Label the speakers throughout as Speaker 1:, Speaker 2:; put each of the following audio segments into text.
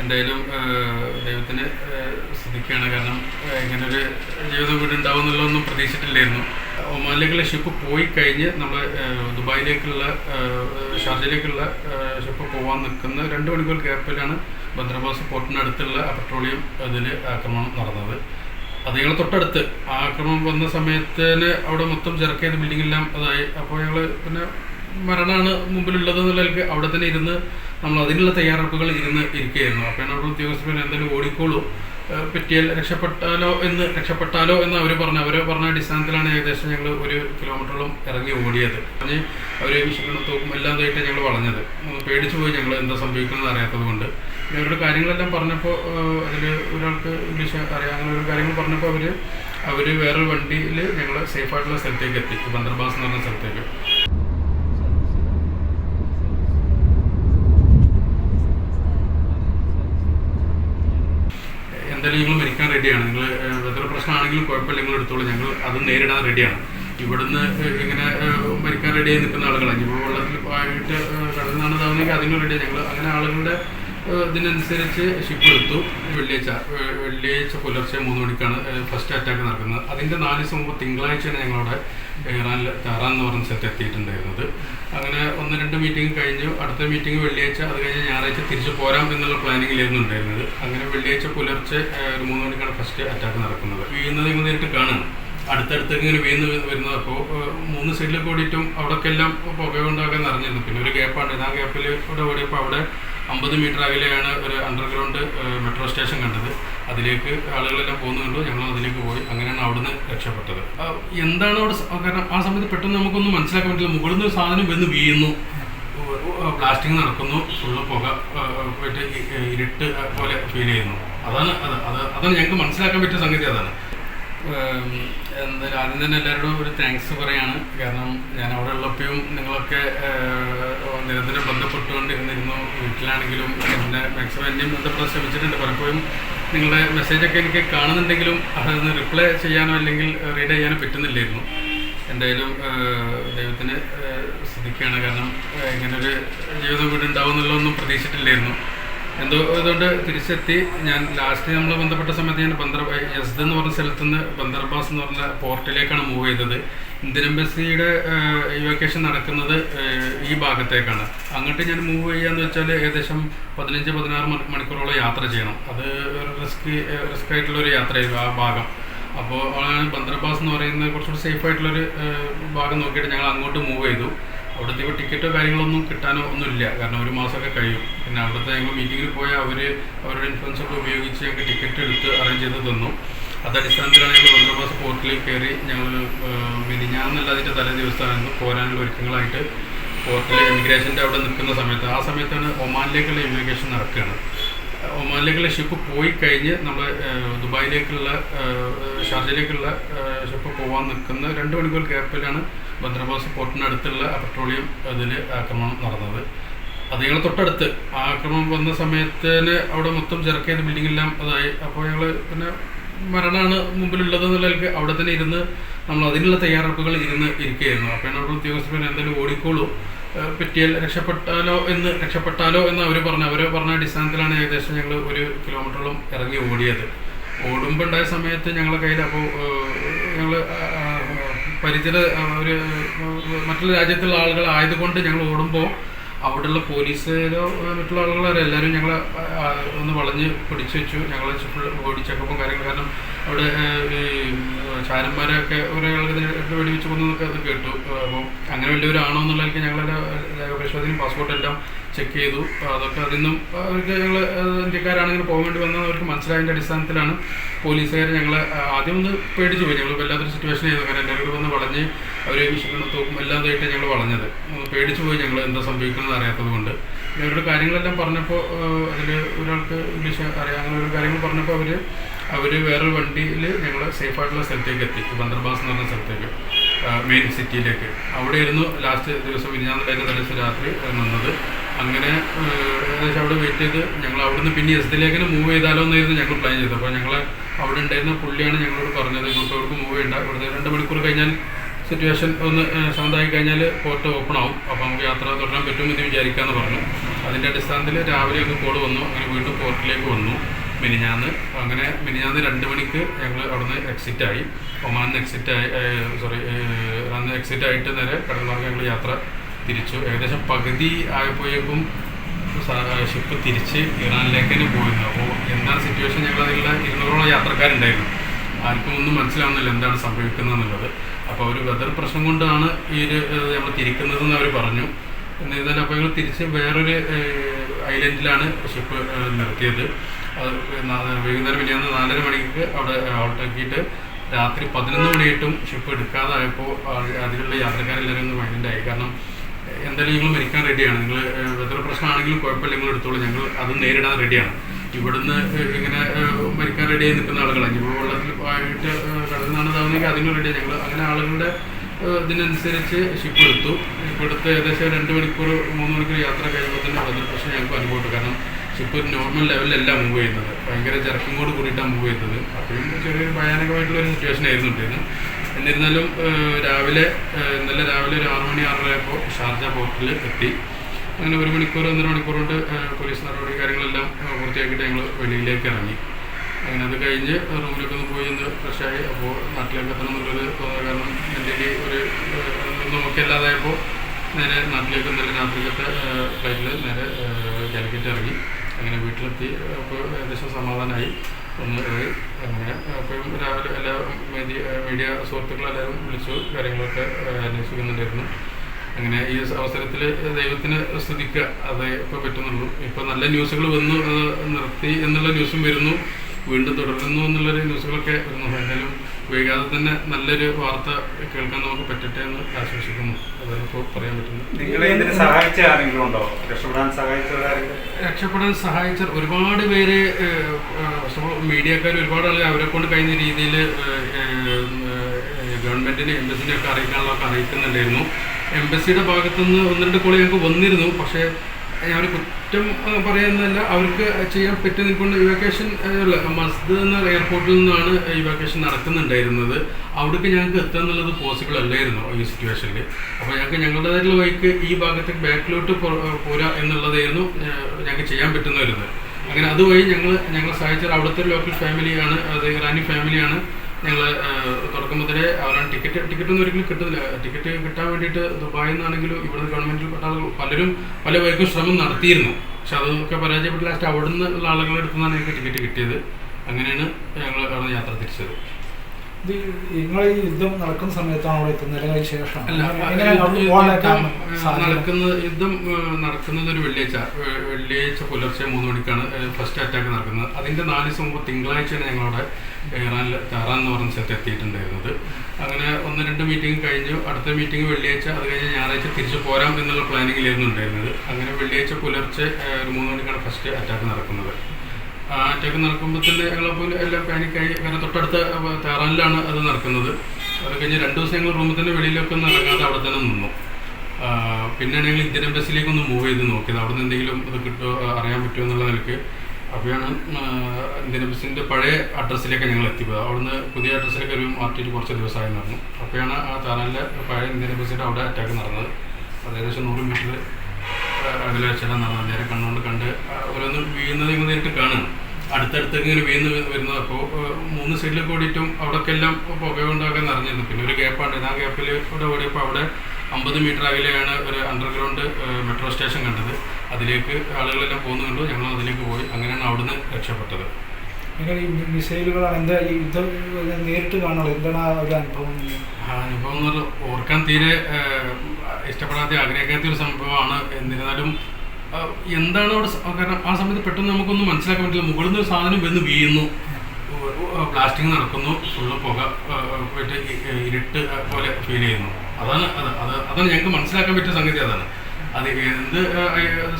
Speaker 1: എന്തായാലും ദൈവത്തിന് സ്ഥിതിക്കുകയാണ് കാരണം ഇങ്ങനൊരു ജീവിതം വീട് ഉണ്ടാവും എന്നുള്ളതൊന്നും പ്രതീക്ഷിച്ചിട്ടില്ലായിരുന്നു. ഒമാനിലേക്കുള്ള ഷിപ്പ് പോയി കഴിഞ്ഞ് നമ്മൾ ദുബായിലേക്കുള്ള ഷാർജയിലേക്കുള്ള ഷിപ്പ് പോകാൻ നിൽക്കുന്ന രണ്ട് മണിക്കൂർ ഗ്യാപ്പിലാണ് ബന്ദ്രബാസ് പോർട്ടിനടുത്തുള്ള പെട്രോളിയം അതിൽ ആക്രമണം നടന്നത്. അത് ഞങ്ങൾ തൊട്ടടുത്ത്. ആക്രമണം വന്ന സമയത്തിന് അവിടെ മൊത്തം ചെറുക്ക് ബിൽഡിങ്ങെല്ലാം ബിൽഡിംഗ് എല്ലാം അതായി. അപ്പോൾ ഞങ്ങൾ പിന്നെ മരണമാണ് മുമ്പിലുള്ളത് എന്നുള്ളവർക്ക് അവിടെ തന്നെ ഇരുന്ന് നമ്മൾ അതിനുള്ള തയ്യാറെടുപ്പുകൾ ഇരുന്ന് ഇരിക്കുകയായിരുന്നു. അപ്പോൾ അവിടെ ഉദ്യോഗസ്ഥർ എന്തായാലും ഓടിക്കോളൂ. പറ്റിയാൽ രക്ഷപ്പെട്ടാലോ എന്ന് രക്ഷപ്പെട്ടാലോ എന്ന് അവർ പറഞ്ഞു. അവർ പറഞ്ഞ അടിസ്ഥാനത്തിലാണ് ഏകദേശം ഞങ്ങൾ ഒരു കിലോമീറ്ററോളം ഇറങ്ങി ഓടിയത്. പറഞ്ഞ് അവർ തോക്കും എല്ലാം തേട്ട് ഞങ്ങൾ വളഞ്ഞത്. പേടിച്ചു പോയി ഞങ്ങൾ എന്താ സംഭവിക്കുന്നത് അറിയാത്തത് കൊണ്ട്. അവരുടെ കാര്യങ്ങളെല്ലാം പറഞ്ഞപ്പോൾ അതിൽ ഒരാൾക്ക് ഇംഗ്ലീഷ് അറിയാം. അങ്ങനെ ഒരു കാര്യങ്ങൾ പറഞ്ഞപ്പോൾ അവർ അവർ വേറൊരു വണ്ടിയിൽ ഞങ്ങൾ സേഫായിട്ടുള്ള സ്ഥലത്തേക്ക് എത്തി. ബന്ദർബാസ് എന്ന് പറഞ്ഞ സ്ഥലത്തേക്ക് എന്തായാലും ഞങ്ങൾ മരിക്കാൻ റെഡിയാണ് നിങ്ങൾ എത്ര പ്രശ്നമാണെങ്കിലും കുഴപ്പമില്ല നിങ്ങൾ എടുത്തോളൂ. ഞങ്ങൾ അത് നേരിടാൻ റെഡിയാണ് ഇവിടുന്ന് ഇങ്ങനെ മരിക്കാൻ റെഡിയായി നിൽക്കുന്ന ആളുകളാണ്. ഇപ്പോൾ വെള്ളത്തിൽ ആയിട്ട് കടന്നാണ് ഇതാവുന്നെങ്കിൽ അതിനും റെഡിയാണ് ഞങ്ങൾ അങ്ങനെ ആളുകളുടെ ഇതിനനുസരിച്ച് ഷിപ്പ് എടുത്തു. വെള്ളിയാഴ്ച വെള്ളിയാഴ്ച പുലർച്ചെ മൂന്ന് മണിക്കാണ് ഫസ്റ്റ് അറ്റാക്ക് നടക്കുന്നത്. അതിന്റെ നാല് ദിവസം മുമ്പ് തിങ്കളാഴ്ചയാണ് ഞങ്ങളവിടെ ഇറാനിൽ തെഹ്റാൻ എന്ന് പറഞ്ഞ സ്ഥലത്ത് എത്തിയിട്ടുണ്ടായിരുന്നത്. അങ്ങനെ ഒന്ന് രണ്ട് മീറ്റിംഗ് കഴിഞ്ഞു. അടുത്ത മീറ്റിംഗ് വെള്ളിയാഴ്ച അത് കഴിഞ്ഞ് ഞായറാഴ്ച തിരിച്ചു പോരാം എന്നുള്ള പ്ലാനിങ്ങിലായിരുന്നു ഉണ്ടായിരുന്നത്. അങ്ങനെ വെള്ളിയാഴ്ച പുലർച്ചെ ഒരു മൂന്ന് മണിക്കാണ് ഫസ്റ്റ് അറ്റാക്ക് നടക്കുന്നത്. വീഴുന്നത് അടുത്തടുത്തേക്ക് ഇങ്ങനെ വീണ് വരുന്നത്. അപ്പോൾ മൂന്ന് സൈഡിൽ കൂടിയിട്ടും അവിടെയൊക്കെ എല്ലാം പുക കൊണ്ടൊക്കെ നിറഞ്ഞിരുന്നു പിന്നെ ഒരു ഗ്യാപ്പാണ് ആ ഗ്യാപ്പിൽ ഇവിടെ ഓടിയപ്പോൾ അവിടെ അമ്പത് മീറ്റർ അകലെയാണ് ഒരു അണ്ടർഗ്രൗണ്ട് മെട്രോ സ്റ്റേഷൻ കണ്ടത്. അതിലേക്ക് ആളുകളെല്ലാം പോകുന്നുണ്ടോ ഞങ്ങൾ അതിലേക്ക് പോയി. അങ്ങനെയാണ് അവിടുന്ന് രക്ഷപ്പെട്ടത്. എന്താണ് അവിടെ കാരണം ആ സമയത്ത് പെട്ടെന്ന് നമുക്കൊന്നും മനസ്സിലാക്കാൻ പറ്റില്ല. മുകളിൽ നിന്ന് സാധനം വന്ന് വീഴുന്നു പ്ലാസ്റ്റിക് നടക്കുന്നു. ഫുള്ള് പുക ഇരുട്ട് പോലെ ഫീൽ ചെയ്യുന്നു. അതാണ് അത് അത് അതാണ് ഞങ്ങൾക്ക് മനസ്സിലാക്കാൻ പറ്റിയ സംഗതി. അതാണ്. ഉം, എന്തായാലും ആദ്യം തന്നെ എല്ലാവരോടും ഒരു താങ്ക്സ് പറയാണ്. കാരണം ഞാൻ അവിടെ ഉള്ളപ്പോഴും നിങ്ങളൊക്കെ നിരന്തരം ബന്ധപ്പെട്ടുകൊണ്ടിരുന്നിരുന്നു. വീട്ടിലാണെങ്കിലും എന്നെ മാക്സിമം എന്നെയും ബന്ധപ്പെടാൻ ശ്രമിച്ചിട്ടുണ്ട്. പലപ്പോഴും നിങ്ങളുടെ മെസ്സേജൊക്കെ എനിക്ക് കാണുന്നുണ്ടെങ്കിലും അതൊന്ന് റിപ്ലൈ ചെയ്യാനോ അല്ലെങ്കിൽ റീഡ് ചെയ്യാനോ പറ്റുന്നില്ലായിരുന്നു. എന്തായാലും ദൈവത്തിന് ശ്രദ്ധിക്കുകയാണ് കാരണം ഇങ്ങനൊരു ജീവിതം ഉണ്ടാവും എന്നുള്ളതൊന്നും പ്രതീക്ഷിച്ചിട്ടില്ലായിരുന്നു. എന്തോ ഇതുകൊണ്ട് തിരിച്ചെത്തി. ഞാൻ ലാസ്റ്റ് നമ്മൾ ബന്ധപ്പെട്ട സമയത്ത് ഞാൻ ബന്ദർ യസ്ദ് എന്ന് പറഞ്ഞ സ്ഥലത്ത് നിന്ന് ബന്ദർബാസ് എന്ന് പറഞ്ഞ പോർട്ടിലേക്കാണ് മൂവ് ചെയ്തത്. ഇന്ത്യൻ എംബസിയുടെ ഇവാക്വേഷൻ നടക്കുന്നത് ഈ ഭാഗത്തേക്കാണ്. അങ്ങോട്ട് ഞാൻ മൂവ് ചെയ്യാന്ന് വെച്ചാൽ ഏകദേശം പതിനഞ്ച് പതിനാറ് മണി- മണിക്കൂറോളം യാത്ര ചെയ്യണം. അത് റിസ്ക് റിസ്ക് ആയിട്ടുള്ള ഒരു യാത്രയായിരുന്നു ആ ഭാഗം. അപ്പോൾ ബന്ദർബാസ് എന്ന് പറയുന്നത് കുറച്ചുകൂടി സേഫ് ആയിട്ടുള്ളൊരു ഭാഗം നോക്കിയിട്ട് ഞങ്ങൾ അങ്ങോട്ട് മൂവ് ചെയ്തു. അവിടുത്തെ ഇപ്പോൾ ടിക്കറ്റോ കാര്യങ്ങളൊന്നും കിട്ടാനോ ഒന്നുമില്ല കാരണം ഒരു മാസമൊക്കെ കഴിയും. പിന്നെ അവിടുത്തെ ഞങ്ങൾ മീറ്റിങ്ങിൽ പോയാൽ അവർ അവരുടെ ഇൻഫ്ലുവൻസ് ഒക്കെ ഉപയോഗിച്ച് ഞങ്ങൾക്ക് ടിക്കറ്റ് എടുത്ത് അറേഞ്ച് ചെയ്ത് തന്നു. അത് അടിസ്ഥാനത്തിലാണ് ഞങ്ങൾ ബന്ദർബാസ് പോർട്ടിൽ കയറി ഞങ്ങൾ മിനിഞ്ഞാന്നല്ല അതിന്റെ തലേ ദിവസമായിരുന്നു പോരാനുള്ള ഒരുക്കങ്ങളായിട്ട് പോർട്ടിൽ ഇമിഗ്രേഷന്റെ അവിടെ നിൽക്കുന്ന സമയത്ത്. ആ സമയത്താണ് ഒമാനിലേക്കുള്ള ഇമിഗ്രേഷൻ നടക്കുകയാണ്. ഒമാനിലേക്കുള്ള ഷിപ്പ് പോയി കഴിഞ്ഞ് നമ്മൾ ദുബായിലേക്കുള്ള ഷാർജയിലേക്കുള്ള ഷിപ്പ് പോകാൻ നിൽക്കുന്ന രണ്ട് മണിക്കൂർ ഗ്യാപ്പിലാണ് ബന്ദ്രബാസ് പോർട്ടിനടുത്തുള്ള പെട്രോളിയം അതിൽ ആക്രമണം നടന്നത്. അത് തൊട്ടടുത്ത്. ആക്രമണം വന്ന സമയത്തിന് അവിടെ മൊത്തം ചെറുക്കേത് ബിൽഡിങ്ങെല്ലാം അതായി. അപ്പോൾ ഞങ്ങൾ പിന്നെ മരണമാണ് മുമ്പിലുള്ളത് എന്നുള്ളവർക്ക് അവിടെ തന്നെ ഇരുന്ന് നമ്മൾ അതിനുള്ള തയ്യാറെടുപ്പുകൾ ഇരുന്ന് ഇരിക്കുകയായിരുന്നു. അപ്പോൾ അവിടെ ഉദ്യോഗസ്ഥർ എന്തായാലും ഓടിക്കോളൂ. പറ്റിയാൽ രക്ഷപ്പെട്ടാലോ എന്ന് രക്ഷപ്പെട്ടാലോ എന്ന് അവർ പറഞ്ഞു. അവർ പറഞ്ഞ അടിസ്ഥാനത്തിലാണ് ഏകദേശം ഞങ്ങൾ ഒരു കിലോമീറ്ററോളം ഇറങ്ങി ഓടിയത്. ഓടുമ്പോൾ ഉണ്ടായ സമയത്ത് ഞങ്ങളുടെ കയ്യിൽ അപ്പോൾ ഞങ്ങൾ പരിചിത ആ, ഒരു മറ്റുള്ള രാജ്യത്തുള്ള ആളുകൾ ആയതുകൊണ്ട് ഞങ്ങൾ ഓടുമ്പോൾ അവിടെയുള്ള ഏഹ്, മറ്റുള്ള ആളുകളോ എല്ലാവരും ഞങ്ങളെ ഒന്ന് വളഞ്ഞ് പിടിച്ചു വെച്ചു. ഞങ്ങൾ ഫുൾ ബോഡി ചെക്കപ്പും കാര്യങ്ങളും. കാരണം അവിടെ ഈ ചാരന്മാരൊക്കെ ഒരാൾക്ക് വെടിവെച്ച് കൊന്നതൊക്കെ അത് കേട്ടു. അപ്പോൾ അങ്ങനെ വലിയവരാണോ എന്നുള്ളതിലേക്ക് ഞങ്ങളുടെ പരിശോധനയും പാസ്പോർട്ട് എല്ലാം ചെക്ക് ചെയ്തു. അതൊക്കെ അതിൽ നിന്നും അവർക്ക് ഞങ്ങൾ ഇന്ത്യക്കാരാണെങ്കിൽ പോകാൻ വേണ്ടി വന്നത് അവർക്ക് മനസ്സിലായതിന്റെ അടിസ്ഥാനത്തിലാണ് പോലീസുകാർ ഞങ്ങളെ ആദ്യം ഒന്ന് പേടിച്ചു പോയി. ഞങ്ങൾ വല്ലാത്തൊരു സിറ്റുവേഷൻ ചെയ്തു കാരണം എല്ലാവരും വന്ന് വളഞ്ഞ് അവർ വിഷമത്തോക്കും തോക്കും എല്ലാം ഇതായിട്ട് ഞങ്ങൾ വളഞ്ഞത്. പേടിച്ചു പോയി ഞങ്ങൾ എന്താ സംഭവിക്കുന്നത് അറിയാത്തത് കൊണ്ട്. അവരുടെ കാര്യങ്ങളെല്ലാം പറഞ്ഞപ്പോൾ അതിൽ ഒരാൾക്ക് ഇംഗ്ലീഷ് അറിയാം. അങ്ങനെ ഒരു കാര്യങ്ങൾ പറഞ്ഞപ്പോൾ അവർ അവർ വേറൊരു വണ്ടിയിൽ ഞങ്ങൾ സേഫായിട്ടുള്ള സ്ഥലത്തേക്ക് എത്തി. ബന്ദർബാസ് എന്ന് പറഞ്ഞ സ്ഥലത്തേക്ക്. മെയിൻ സിറ്റിയിലേക്ക് അവിടെയായിരുന്നു ലാസ്റ്റ് ദിവസം വിരിഞ്ഞാന്നിലായിരുന്നു തലേദിവസം രാത്രി നിന്നത് അങ്ങനെ ഏകദേശം അവിടെ വെയിറ്റ് ചെയ്ത് ഞങ്ങൾ അവിടുന്ന് പിന്നെ എസ്തിലേക്ക് മൂവ് ചെയ്താലോ എന്നായിരുന്നു ഞങ്ങൾ പ്ലാൻ ചെയ്തത്. അപ്പോൾ ഞങ്ങൾ അവിടെ ഉണ്ടായിരുന്ന പുള്ളിയാണ് ഞങ്ങളോട് പറഞ്ഞത് ഇങ്ങോട്ട് അവർക്ക് മൂവ് ചെയ്യണ്ട. ഇവിടുത്തെ രണ്ട് മണിക്കൂർ കഴിഞ്ഞാൽ സിറ്റുവേഷൻ ഒന്ന് സ്വന്തമായി കഴിഞ്ഞാൽ പോർട്ട് ഓപ്പൺ ആവും. അപ്പോൾ നമുക്ക് യാത്ര തുടരാൻ പറ്റുമെന്ന് വിചാരിക്കാമെന്ന് പറഞ്ഞു. അതിന്റെ അടിസ്ഥാനത്തിൽ രാവിലെ ഒന്ന് കോഡ് വന്നു. അങ്ങനെ വീണ്ടും പോർട്ടിലേക്ക് വന്നു. മിനിഞ്ഞാന്ന്. അങ്ങനെ മിനിഞ്ഞാന്ന് രണ്ട് മണിക്ക് ഞങ്ങൾ അവിടുന്ന് എക്സിറ്റ് ആയി. ഒമാനിന്ന് എക്സിറ്റ് ആയി സോറി അന്ന് എക്സിറ്റ് ആയിട്ട് നേരെ കടൽമാർഗം ഞങ്ങൾ യാത്ര തിരിച്ചു. ഏകദേശം പകുതി ആയപ്പോഴേക്കും ഷിപ്പ് തിരിച്ച് ഇറാനിലേക്ക് തന്നെ പോയിരുന്നു. അപ്പോൾ എന്താണ് സിറ്റുവേഷൻ ഞങ്ങൾ അതിലുള്ള ഇരുന്നൂറോളം യാത്രക്കാരുണ്ടായിരുന്നു. ആർക്കും ഒന്നും മനസ്സിലാവുന്നില്ല എന്താണ് സംഭവിക്കുന്നത് എന്നുള്ളത് അപ്പോൾ ഒരു വെതർ പ്രശ്നം കൊണ്ടാണ് ഈ ഒരു നമ്മൾ തിരിക്കുന്നതെന്ന് അവർ പറഞ്ഞു. എന്നിരുന്നാലും അപ്പോൾ ഞങ്ങൾ തിരിച്ച് വേറൊരു ഐലൻഡിലാണ് ഷിപ്പ് നിർത്തിയത്. അത് വൈകുന്നേരം മിനിയാന്ന് നാലര മണിക്ക് അവിടെ ഔട്ടാക്കിയിട്ട് രാത്രി പതിനൊന്ന് മണിയായിട്ടും ഷിപ്പ് എടുക്കാതായപ്പോൾ അതിലുള്ള യാത്രക്കാരെല്ലാവരും ഒന്ന് മൈൻഡായി കാരണം എന്തായാലും ഞങ്ങൾ മരിക്കാൻ റെഡിയാണ് നിങ്ങൾ എത്ര പ്രശ്നമാണെങ്കിലും കുഴപ്പമില്ല നിങ്ങൾ എടുത്തോളൂ. ഞങ്ങൾ അത് നേരിടാൻ റെഡിയാണ് ഇവിടുന്ന് ഇങ്ങനെ മരിക്കാൻ റെഡിയായി നിൽക്കുന്ന ആളുകളാണ്. ഇപ്പോൾ വെള്ളത്തിൽ ആയിട്ട് കടന്നാണ് ഇതാവുന്നെങ്കിൽ അതിനും റെഡിയാണ് ഞങ്ങൾ അങ്ങനെ ആളുകളുടെ ഇതിനനുസരിച്ച് ഷിപ്പ് എടുത്തു. ഷിപ്പ് എടുത്ത് ഏകദേശം രണ്ട് മണിക്കൂർ മൂന്ന് മണിക്കൂർ യാത്ര കഴിയുമ്പോൾ തന്നെ വന്ന. പ്രശ്നം ഞങ്ങൾക്ക് അനുഭവപ്പെട്ടു കാരണം ഷിപ്പ് നോർമൽ ലെവലിലല്ല മൂവ് ചെയ്യുന്നത്. ഭയങ്കര ജർക്കിങ്ങോട് കൂടിയിട്ടാണ് മൂവ് ചെയ്യുന്നത്. അപ്പോഴും ചെറിയൊരു ഭയാനകമായിട്ടുള്ള ഒരു സിറ്റുവേഷൻ ആയിരുന്നു. ഉണ്ടായിരുന്നത് എന്നിരുന്നാലും രാവിലെ ഇന്നലെ രാവിലെ ഒരു ആറുമണി ആറരയായപ്പോൾ ഷാർജ പോർട്ടിൽ എത്തി. അങ്ങനെ ഒരു മണിക്കൂർ ഒന്നര മണിക്കൂർ കൊണ്ട് പോലീസ് നടപടി കാര്യങ്ങളെല്ലാം പൂർത്തിയാക്കിയിട്ട് ഞങ്ങൾ വെളിയിലേക്ക് ഇറങ്ങി. അങ്ങനെ അത് കഴിഞ്ഞ് റൂമിലൊക്കെ ഒന്ന് പോയി ഒന്ന് ഫ്രഷായി അപ്പോൾ നാട്ടിലേക്ക് എത്തണം എന്നുള്ളൊരു തോന്നൽ കാരണം എന്റെ ഒരു നോക്കിയല്ലാതായപ്പോൾ നേരെ നാട്ടിലേക്ക് ഇന്നലെ രാത്രിക്കത്തെ ഫ്ലൈറ്റിൽ നേരെ കാലിക്കറ്റ് ഇറങ്ങി. അങ്ങനെ വീട്ടിലെത്തി. അപ്പോൾ ഏകദേശം സമാധാനമായി അങ്ങനെ. അപ്പം രാവിലെ എല്ലാ മീഡിയ മീഡിയ സുഹൃത്തുക്കളെല്ലാവരും വിളിച്ചു കാര്യങ്ങളൊക്കെ അന്വേഷിക്കുന്നുണ്ടായിരുന്നു. അങ്ങനെ ഈ അവസരത്തിൽ ദൈവത്തിന് സ്തുതിക്കുക അതേ ഇപ്പോൾ പറ്റുന്നുള്ളൂ. ഇപ്പോൾ നല്ല ന്യൂസുകൾ വന്നു നിർത്തി എന്നുള്ള ന്യൂസും വരുന്നു വീണ്ടും തുടരുന്നു എന്നുള്ളൊരു ന്യൂസുകളൊക്കെ വരുന്നു എന്തായാലും വൈകാതെ തന്നെ നല്ലൊരു വാർത്ത കേൾക്കാൻ നമുക്ക് പറ്റട്ടെ എന്ന് ആശ്വസിക്കുന്നു. അതാണ് ഇപ്പോൾ പറയാൻ പറ്റുന്നത്.
Speaker 2: സഹായിച്ച ആരെങ്കിലും ഉണ്ടോ? രക്ഷപ്പെടാൻ സഹായിച്ചവരാരെങ്കിലും
Speaker 1: രക്ഷപ്പെടാൻ സഹായിച്ച ഒരുപാട് പേര് മീഡിയക്കാർ ഒരുപാട് ആളുകൾ അവരെ കൊണ്ട് കഴിഞ്ഞ രീതിയിൽ ഗവൺമെന്റിനെ എംബസിനെ ഒക്കെ അറിയിക്കാനുള്ളതൊക്കെ അറിയിക്കുന്നുണ്ടായിരുന്നു. എംബസിയുടെ ഭാഗത്തുനിന്ന് ഒന്ന് രണ്ട് കോളി ഞങ്ങൾക്ക് വന്നിരുന്നു. പക്ഷേ ഞാൻ ഒരു കുറ്റം പറയുന്നതല്ല അവർക്ക് ചെയ്യാൻ പറ്റുന്ന ഇവാക്കേഷൻ മസ്ദ് എന്ന എയർപോർട്ടിൽ നിന്നാണ് ഇവാക്കേഷൻ നടക്കുന്നുണ്ടായിരുന്നത്. അവിടേക്ക് ഞങ്ങൾക്ക് എത്തുക എന്നുള്ളത് പോസിബിൾ അല്ലായിരുന്നു ഈ സിറ്റുവേഷനിൽ അപ്പോൾ ഞങ്ങൾക്ക് ഞങ്ങളുടേതായിട്ടുള്ള വഴിക്ക് ഈ ഭാഗത്തേക്ക് ബാക്കിലോട്ട് പോരാ എന്നുള്ളതായിരുന്നു ഞങ്ങൾക്ക് ചെയ്യാൻ പറ്റുന്ന ഒരു അങ്ങനെ അതുവഴി ഞങ്ങൾ ഞങ്ങൾ സഹായിച്ചാൽ അവിടുത്തെ ലോക്കൽ ഫാമിലിയാണ് അത് ഇറാനി ഫാമിലിയാണ് ഞങ്ങൾ തുടക്കം മുതലേ അവരാണ് ടിക്കറ്റ് ടിക്കറ്റ് ഒന്നും ഒരിക്കലും കിട്ടുന്നില്ല. ടിക്കറ്റ് കിട്ടാൻ വേണ്ടിയിട്ട് ദുബായിൽ നിന്നാണെങ്കിലും ഇവിടുന്ന് ഗവൺമെന്റിൽ പെട്ട ആളുകൾ പലരും പല പേർക്കും ശ്രമം നടത്തിയിരുന്നു. പക്ഷെ അതൊക്കെ പരാജയപ്പെട്ട് ലാസ്റ്റ് അവിടെ നിന്നുള്ള ആളുകളുടെ അടുത്ത് നിന്നാണ് ഞങ്ങൾക്ക് ടിക്കറ്റ് കിട്ടിയത്. അങ്ങനെയാണ് ഞങ്ങൾ അവിടെ യാത്ര തിരിച്ചത്.
Speaker 3: നിങ്ങൾ ഈ യുദ്ധം നടക്കുന്ന സമയത്താണ് അവിടെ എത്തുന്നത്? അല്ലെങ്കിൽ ശേഷം?
Speaker 1: നടക്കുന്നത് യുദ്ധം നടക്കുന്നത് ഒരു വെള്ളിയാഴ്ച വെള്ളിയാഴ്ച പുലർച്ചെ മൂന്ന് മണിക്കാണ് ഫസ്റ്റ് അറ്റാക്ക് നടക്കുന്നത്. അതിന്റെ നാല് ദിവസം മുമ്പ് തിങ്കളാഴ്ചയാണ് ഞങ്ങളവിടെ ഇറാനിൽ തെഹ്റാൻ എന്ന് പറഞ്ഞ സ്ഥലത്ത് എത്തിയിട്ടുണ്ടായിരുന്നത്. അങ്ങനെ ഒന്ന് രണ്ട് മീറ്റിംഗ് കഴിഞ്ഞു. അടുത്ത മീറ്റിംഗ് വെള്ളിയാഴ്ച അത് കഴിഞ്ഞ് ഞായറാഴ്ച തിരിച്ചു പോരാം എന്നുള്ള പ്ലാനിങ്ങിലായിരുന്നു ഉണ്ടായിരുന്നത്. അങ്ങനെ വെള്ളിയാഴ്ച പുലർച്ചെ ഒരു മൂന്ന് മണിക്കാണ് ഫസ്റ്റ് അറ്റാക്ക് നടക്കുന്നത്. അറ്റാക്ക് നടക്കുമ്പോൾ തന്നെ ഞങ്ങളപ്പോൾ എല്ലാം പാനിക്കായി. അങ്ങനെ തൊട്ടടുത്ത തേറാനിലാണ് അത് നടക്കുന്നത്. അത് കഴിഞ്ഞ് രണ്ട് ദിവസം ഞങ്ങൾ റൂമിൽ തന്നെ വെളിയിലൊക്കെ ഒന്ന് ഇറങ്ങാതെ അവിടെ തന്നെ നിന്നു. പിന്നെയാണ് ഞങ്ങൾ ഇന്ത്യൻ എംബസിലേക്ക് ഒന്ന് മൂവ് ചെയ്ത് നോക്കിയത്. അവിടെ നിന്ന് എന്തെങ്കിലും അത് കിട്ടുമോ അറിയാൻ പറ്റുമോ എന്നുള്ള നിലയ്ക്ക് അപ്പോഴാണ് ഇന്ത്യൻ എംബസിന്റെ പഴയ അഡ്രസ്സിലേക്ക് ഞങ്ങൾ എത്തിപ്പോയത് അവിടുന്ന് പുതിയ അഡ്രസ്സിലേക്ക് ഒരു മാറ്റിയിട്ട് കുറച്ച് ദിവസമായി നടന്നു. അപ്പോഴാണ് ആ തെഹ്റാനിലെ പഴയ ഇന്ത്യൻ എംബസിയുടെ അവിടെ അറ്റാക്ക് നടന്നത്. അത് ഏകദേശം നൂറ് മീറ്റർ അകലെ വെച്ചാണ് നടന്നത്. നേരെ കണ്ണുകൊണ്ട് കണ്ട് അവരൊന്ന് വീഴുന്നത് നേരിട്ട് കാണുക അടുത്തടുത്തേക്ക് ഇങ്ങനെ വീണ് വരുന്നത് അപ്പോൾ മൂന്ന് സൈഡിൽ കൂടിയിട്ടും അവിടെയൊക്കെ എല്ലാം പുക കൊണ്ടൊക്കെ നിറഞ്ഞിരുന്നു പിന്നെ ഒരു ഗ്യാപ്പാണ് ആ ഗ്യാപ്പിൽ ഇവിടെ ഓടിയപ്പോൾ അവിടെ അമ്പത് മീറ്റർ അകലെയാണ് ഒരു അണ്ടർഗ്രൗണ്ട് മെട്രോ സ്റ്റേഷൻ കണ്ടത്. അതിലേക്ക് ആളുകളെല്ലാം പോകുന്നു കണ്ടു ഞങ്ങൾ അതിലേക്ക് പോയി. അങ്ങനെയാണ് അവിടുന്ന് രക്ഷപ്പെട്ടത്.
Speaker 3: നിങ്ങൾ ഈ മിസൈലുകളാണ് എന്താ ഈ യുദ്ധം നേരിട്ട് കാണുന്നത് എന്താണ് ആ ഒരു അനുഭവം?
Speaker 1: ആ അനുഭവം എന്ന് പറഞ്ഞാൽ ഓർക്കാൻ തീരെ ഇഷ്ടപ്പെടാതെ ഇഷ്ടപ്പെടാത്ത ആഗ്രഹിക്കാത്ത ഒരു സംഭവമാണ്. എന്നിരുന്നാലും എന്താണ് അവിടെ കാരണം ആ സമയത്ത് പെട്ടെന്ന് നമുക്കൊന്നും മനസ്സിലാക്കാൻ പറ്റില്ല. മുകളിൽ നിന്ന് സാധനം വന്ന് വീഴുന്നു. ബ്ലാസ്റ്റിംഗ് നടക്കുന്നു. ഫുള്ള് പുക ഇരുട്ട് പോലെ ഫീൽ ചെയ്യുന്നു. അതാണ് അത് അത് അതാണ് ഞങ്ങൾക്ക് മനസ്സിലാക്കാൻ പറ്റിയ സംഗതി അതാണ്. അത് എന്ത്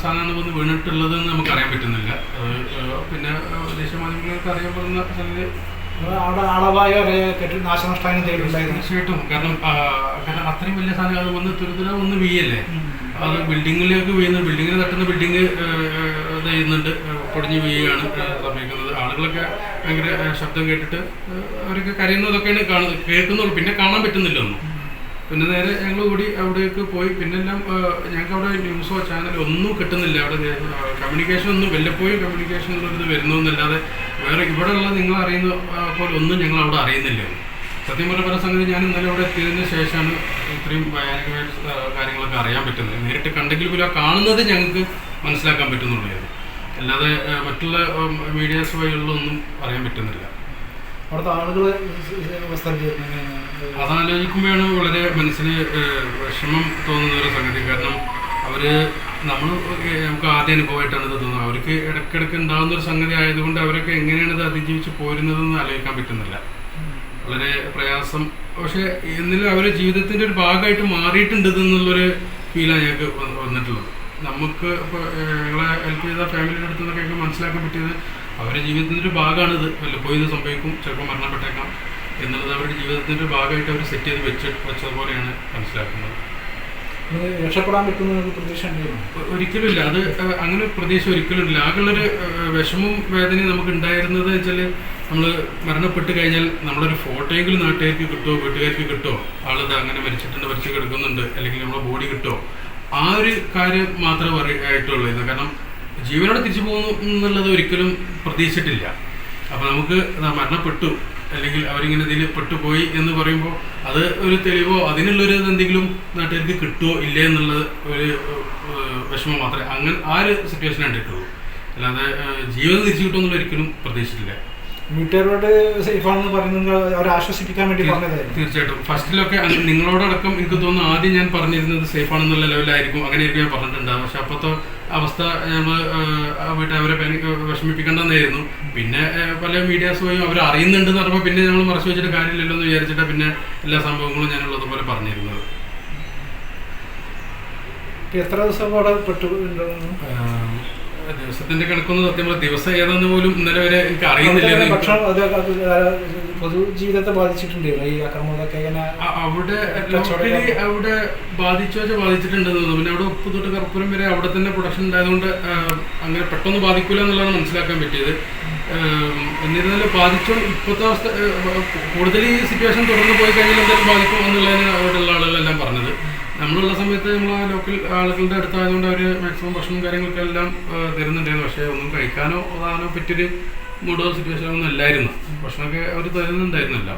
Speaker 1: സാധനമാണ് വന്ന് വീണിട്ടുള്ളത് എന്ന് നമുക്ക് അറിയാൻ പറ്റുന്നില്ല പിന്നെ ദേശീയ മാധ്യമങ്ങൾക്ക് അറിയപ്പെടുന്ന സംഗതി
Speaker 3: അവിടെ ആളപായ കെട്ടി നാശനഷ്ടം എന്തെങ്കിലും
Speaker 1: തീർച്ചയായിട്ടും. കാരണം കാരണം അത്രയും വലിയ സാധനങ്ങൾ അത് വന്ന് ഒന്ന് വീയല്ലേ അത് ബിൽഡിങ്ങിലേക്ക് വീഴുന്ന. ബിൽഡിങ്ങിൽ തട്ടുന്ന ബിൽഡിങ് ചെയ്യുന്നുണ്ട്. പൊടിഞ്ഞു വീഴുകയാണ് സംഭവിക്കുന്നത് ആളുകളൊക്കെ ഭയങ്കര ശബ്ദം കേട്ടിട്ട് അവരൊക്കെ കരയുന്നതൊക്കെയാണ് കാണുന്നത്. കേൾക്കുന്നുള്ളൂ. പിന്നെ കാണാൻ പറ്റുന്നില്ല ഒന്നും. പിന്നെ നേരെ ഞങ്ങൾ ഓടി അവിടേക്ക് പോയി. പിന്നെ എല്ലാം ഞങ്ങൾക്ക് അവിടെ ന്യൂസോ ചാനലോ ഒന്നും കിട്ടുന്നില്ല. അവിടെ കമ്മ്യൂണിക്കേഷൻ ഒന്നും വല്ലപ്പോഴും കമ്മ്യൂണിക്കേഷൻ ഇത് വരുന്നു എന്നല്ലാതെ വേറെ ഇവിടെ ഉള്ള നിങ്ങൾ അറിയുന്ന പോലെ ഒന്നും ഞങ്ങൾ അവിടെ അറിയുന്നില്ല. സത്യം പറഞ്ഞ പല സംഗതി ഞാൻ ഇന്നലെ അവിടെ എത്തിയതിന് ശേഷമാണ് ഇത്രയും ഭയാനകമായ കാര്യങ്ങളൊക്കെ അറിയാൻ പറ്റുന്നത്. നേരിട്ട് കണ്ടെങ്കിൽ പോലും കാണുന്നത് ഞങ്ങൾക്ക് മനസ്സിലാക്കാൻ പറ്റുന്നുള്ളൂ. അല്ലാതെ മറ്റുള്ള മീഡിയാസ് വഴികളിലൊന്നും അറിയാൻ പറ്റുന്നില്ല.
Speaker 3: അവിടുത്തെ ആളുകൾ
Speaker 1: അതാലോചിക്കുമ്പോഴാണ് വളരെ മനസ്സിന് വിഷമം തോന്നുന്ന ഒരു സംഗതി. കാരണം അവർ നമ്മൾ നമുക്ക് ആദ്യ അനുഭവമായിട്ടാണ് ഇത് തോന്നുന്നത്. അവർക്ക് ഇടയ്ക്കിടയ്ക്ക് ഉണ്ടാകുന്ന ഒരു സംഗതി ആയതുകൊണ്ട് അവരൊക്കെ എങ്ങനെയാണ് ഇത് അതിജീവിച്ച് പോരുന്നതെന്ന് ആലോചിക്കാൻ പറ്റുന്നില്ല. വളരെ പ്രയാസം. പക്ഷെ എന്നിലും അവരുടെ ജീവിതത്തിന്റെ ഒരു ഭാഗമായിട്ട് മാറിയിട്ടുണ്ട് എന്നുള്ളൊരു ഫീലാണ് ഞങ്ങൾക്ക് വന്ന് വന്നിട്ടുള്ളത്. നമുക്ക് ഇപ്പോൾ ഞങ്ങളെ ഹെൽപ്പ് ചെയ്ത ഫാമിലിയുടെ അടുത്തുനിന്നൊക്കെ മനസ്സിലാക്കാൻ പറ്റിയത് അവരുടെ ജീവിതത്തിന്റെ ഒരു ഭാഗമാണിത്. വല്ലപ്പോയി ഇത് സംഭവിക്കും ചിലപ്പോൾ മരണപ്പെട്ടേക്കാം എന്നുള്ളത് അവരുടെ ജീവിതത്തിന്റെ ഒരു ഭാഗമായിട്ട് അവർ സെറ്റ് ചെയ്ത് വെച്ച് വെച്ചതുപോലെയാണ് മനസ്സിലാക്കുന്നത്.
Speaker 3: രക്ഷപ്പെടാൻ പറ്റുന്ന പ്രതീക്ഷ
Speaker 1: ഒരിക്കലും ഇല്ല അത് അങ്ങനെ ഒരു പ്രതീക്ഷ ഒരിക്കലും ഇല്ല ആകെയുള്ളൊരു വിഷമവും വേദനയും നമുക്ക് ഉണ്ടായിരുന്നത് വെച്ചാൽ നമ്മൾ മരണപ്പെട്ട് കഴിഞ്ഞാൽ നമ്മളൊരു ഫോട്ടോയെങ്കിലും നാട്ടുകാർക്ക് കിട്ടുമോ വീട്ടുകാർക്ക് കിട്ടുമോ ആളിത് അങ്ങനെ മരിച്ചിട്ടുണ്ട് മരിച്ചു കിടക്കുന്നുണ്ട് അല്ലെങ്കിൽ നമ്മളെ ബോഡി കിട്ടുമോ ആ ഒരു കാര്യം മാത്രമേ പറയ ആയിട്ടുള്ളൂ. കാരണം ജീവനോടെ തിരിച്ചു പോകുന്നു എന്നുള്ളത് ഒരിക്കലും പ്രതീക്ഷിച്ചിട്ടില്ല. അപ്പോൾ നമുക്ക് മരണപ്പെട്ടു അല്ലെങ്കിൽ അവരിങ്ങനെ ഇതിൽ പെട്ടുപോയി എന്ന് പറയുമ്പോൾ അത് ഒരു തെളിവോ അതിനുള്ളൊരു എന്തെങ്കിലും നാട്ടുകാർക്ക് കിട്ടുമോ ഇല്ലേ എന്നുള്ളത് ഒരു വിഷമം മാത്രമേ അങ്ങനെ ആ ഒരു സിറ്റുവേഷൻ കണ്ടിട്ടുള്ളൂ. അല്ലാതെ ജീവൻ തിരിച്ചു കിട്ടുമെന്നുള്ള ഒരിക്കലും പ്രതീക്ഷിച്ചില്ല
Speaker 3: വീട്ടുകാരോട് സേഫാണെന്ന് പറയുന്നത് അവരെ ആശ്വസിപ്പിക്കാൻ വേണ്ടി പറഞ്ഞതായിരുന്നു.
Speaker 1: തീർച്ചയായിട്ടും. ഫസ്റ്റിലൊക്കെ നിങ്ങളോടടക്കം എനിക്ക് തോന്നുന്നു ആദ്യം ഞാൻ പറഞ്ഞിരുന്നത് സേഫ് ആണെന്നുള്ള ലെവലായിരിക്കും അങ്ങനെയായിരിക്കും ഞാൻ പറഞ്ഞിട്ടുണ്ടാകും പക്ഷെ അപ്പോഴത്തെ അവസ്ഥ നമ്മൾ പാനിക് വിഷമിപ്പിക്കേണ്ടെന്നായിരുന്നു. പിന്നെ പല മീഡിയാസ് വഴിയും അവർ അറിയുന്നുണ്ട് എന്ന് പറയുമ്പോൾ പിന്നെ നമ്മൾ മറച്ചു വെച്ചിട്ട് കാര്യമില്ലല്ലോ എന്ന് വിചാരിച്ചിട്ട് പിന്നെ എല്ലാ സംഭവങ്ങളും ഞാനുള്ളതുപോലെ പറഞ്ഞിരുന്നത്.
Speaker 3: എത്ര ദിവസം അവിടെ പെട്ടു
Speaker 1: ദിവസത്തിന്റെ കണക്കൊന്നും സത്യം ദിവസം ഏതാന്ന് പോലും ഇന്നലെ വരെ എനിക്ക് അറിയുന്നില്ല
Speaker 3: ഭക്ഷണം അത് പൊതുജീവിതത്തെ ബാധിച്ചിട്ടുണ്ട് ഈ ഇങ്ങനെ
Speaker 1: അവിടെ അവിടെ ബാധിച്ചോ ബാധിച്ചിട്ടുണ്ടെന്ന് പിന്നെ അവിടെ ഉപ്പ് തൊട്ട് കർപ്പൂരം വരെ അവിടെ തന്നെ പ്രൊഡക്ഷൻ ഉണ്ടായതുകൊണ്ട് അങ്ങനെ പെട്ടെന്ന് ബാധിക്കില്ല എന്നുള്ളതാണ് മനസ്സിലാക്കാൻ പറ്റിയത്. എന്നിരുന്നാലും ബാധിച്ചോ ഇപ്പോഴത്തെ അവസ്ഥ കൂടുതൽ ഈ സിറ്റുവേഷൻ തുടർന്ന് പോയി കഴിഞ്ഞാൽ എന്തായാലും ബാധിക്കും എന്നുള്ളതിന് അവിടെയുള്ള ആളുകളെല്ലാം പറഞ്ഞത്. നമ്മളുള്ള സമയത്ത് നമ്മൾ ആ ലോക്കൽ ആളുകളുടെ അടുത്തായതുകൊണ്ട് അവർ മാക്സിമം ഭക്ഷണം കാര്യങ്ങളൊക്കെ എല്ലാം തരുന്നുണ്ടായിരുന്നു. പക്ഷേ ഒന്നും കഴിക്കാനോ അതാനോ പറ്റിയൊരു മൂഡോ സിറ്റുവേഷനോ ഒന്നും അല്ലായിരുന്നു. ഭക്ഷണമൊക്കെ അവർ തരുന്നുണ്ടായിരുന്നില്ല.